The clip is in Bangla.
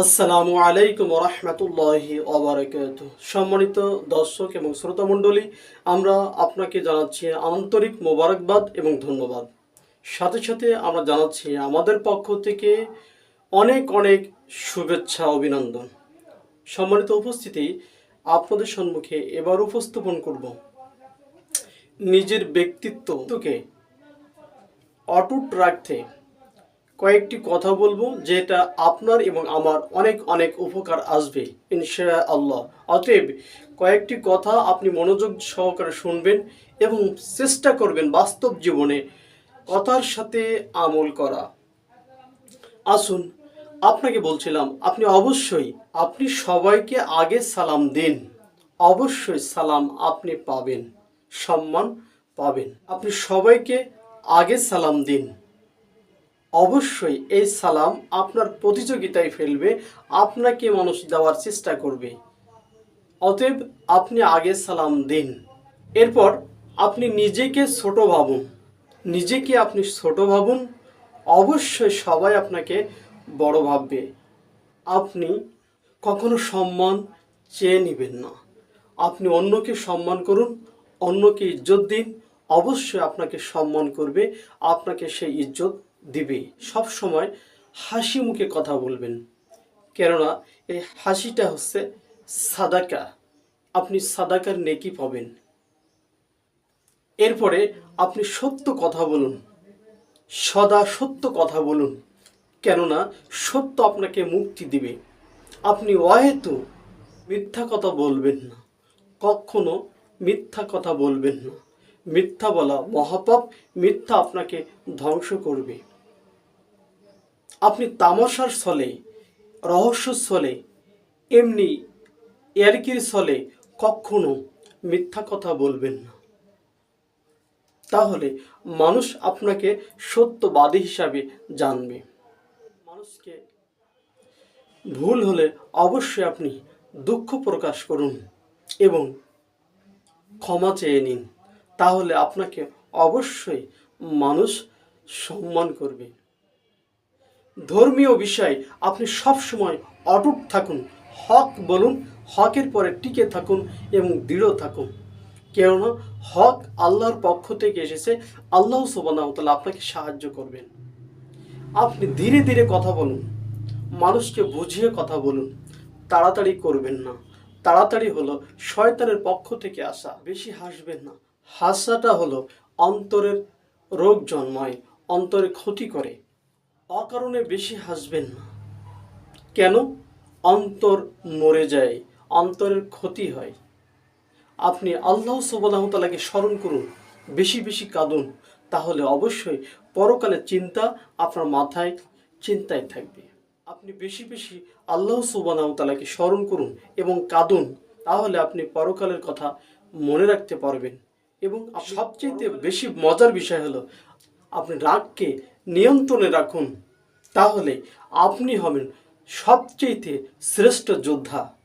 আসসালামু আলাইকুম রহমতুল্লাহি অবরাকাত সম্মানিত দর্শক এবং শ্রোতামণ্ডলী আমরা আপনাকে জানাচ্ছি আন্তরিক মোবারকবাদ এবং ধন্যবাদ। সাথে সাথে আমরা জানাচ্ছি আমাদের পক্ষ থেকে অনেক অনেক শুভেচ্ছা, অভিনন্দন। সম্মানিত উপস্থিতি আপনাদের সম্মুখে এবার উপস্থাপন করব। নিজের ব্যক্তিত্বকে অটুট রাখতে কয়েকটি কথা বলব যেটা আপনার এবং আমার অনেক অনেক উপকার আসবে ইনশা আল্লাহ অতএব কয়েকটি কথা আপনি মনোযোগ সহকারে শুনবেন এবং চেষ্টা করবেন বাস্তব জীবনে কথার সাথে আমল করা। আসুন, আপনাকে বলছিলাম, আপনি অবশ্যই, আপনি সবাইকে আগে সালাম দিন। অবশ্যই সালাম আপনি পাবেন, সম্মান পাবেন। আপনি সবাইকে আগে সালাম দিন। অবশ্যই এই সালাম আপনার প্রতিযোগিতায় ফেলবে, আপনাকে মানুষ দেওয়ার চেষ্টা করবে। অতএব আপনি আগে সালাম দিন। এরপর আপনি নিজেকে ছোট ভাবুন। নিজেকে আপনি ছোট ভাবুন, অবশ্যই সবাই আপনাকে বড় ভাববে। আপনি কখনো সম্মান চেয়ে নেবেন না। আপনি অন্যকে সম্মান করুন, অন্যকে ইজ্জত দিন, অবশ্যই আপনাকে সম্মান করবে, আপনাকে সেই ইজ্জত দিবে। সব সময় হাসি মুখে কথা বলবেন। কেননা এই হাসিটা হচ্ছে সাদাকা। আপনি সাদাকার নেকি পাবেন। এরপরে আপনি সত্য কথা বলুন। সদা সত্য কথা বলুন। কেননা সত্য আপনাকে মুক্তি দিবে। আপনি অহেতু মিথ্যা কথা বলবেন না। কখনো মিথ্যা কথা বলবেন না। মিথ্যা বলা মহাপাপ, মিথ্যা আপনাকে ধ্বংস করবে। আপনি তামাশার ছলে, রহস্য ছলে, এমনি ইয়ারকির ছলে কখনো মিথ্যা কথা বলবেন না। তাহলে মানুষ আপনাকে সত্যবাদী হিসাবে জানবে। মানুষকে ভুল হলে অবশ্যই আপনি দুঃখ প্রকাশ করুন এবং ক্ষমা চেয়ে নিন। তাহলে আপনাকে অবশ্যই মানুষ সম্মান করবে। ধর্মীয় বিষয়ে, আপনি সব সময় অটুট থাকুন। হক বলুন, হকের পরে টিকে থাকুন এবং দৃঢ় থাকুন। কেননা, হক আল্লাহর পক্ষ থেকে এসেছে, আল্লাহ সুবানাহতালা আপনাকে সাহায্য করবেন। আপনি ধীরে ধীরে কথা বলুন, মানুষকে বুঝিয়ে কথা বলুন, তাড়াতাড়ি করবেন না। তাড়াতাড়ি হলো শয়তানের পক্ষ থেকে আসা, বেশি হাসবেন না। হাসাটা হলো অন্তরের রোগ জন্মায়, অন্তরে ক্ষতি করে। অকারণে বেশি হাসবেন না। কেন? অন্তর মরে যায়, অন্তরের ক্ষতি হয়। আপনি আল্লাহ সুবাহতালাকে স্মরণ করুন, বেশি বেশি কাঁদুন, তাহলে অবশ্যই পরকালের চিন্তা আপনার মাথায়, চিন্তায় থাকবে। আপনি বেশি বেশি আল্লাহ সুবাহতালাকে স্মরণ করুন এবং কাঁদুন, তাহলে আপনি পরকালের কথা মনে রাখতে পারবেন। এবং সবচেয়ে বেশি মজার বিষয় হলো, আপনি রাগকে নিয়ন্ত্রণে রাখুন। তাহলে আপনি হবেন সবচেয়ে শ্রেষ্ঠ যোদ্ধা।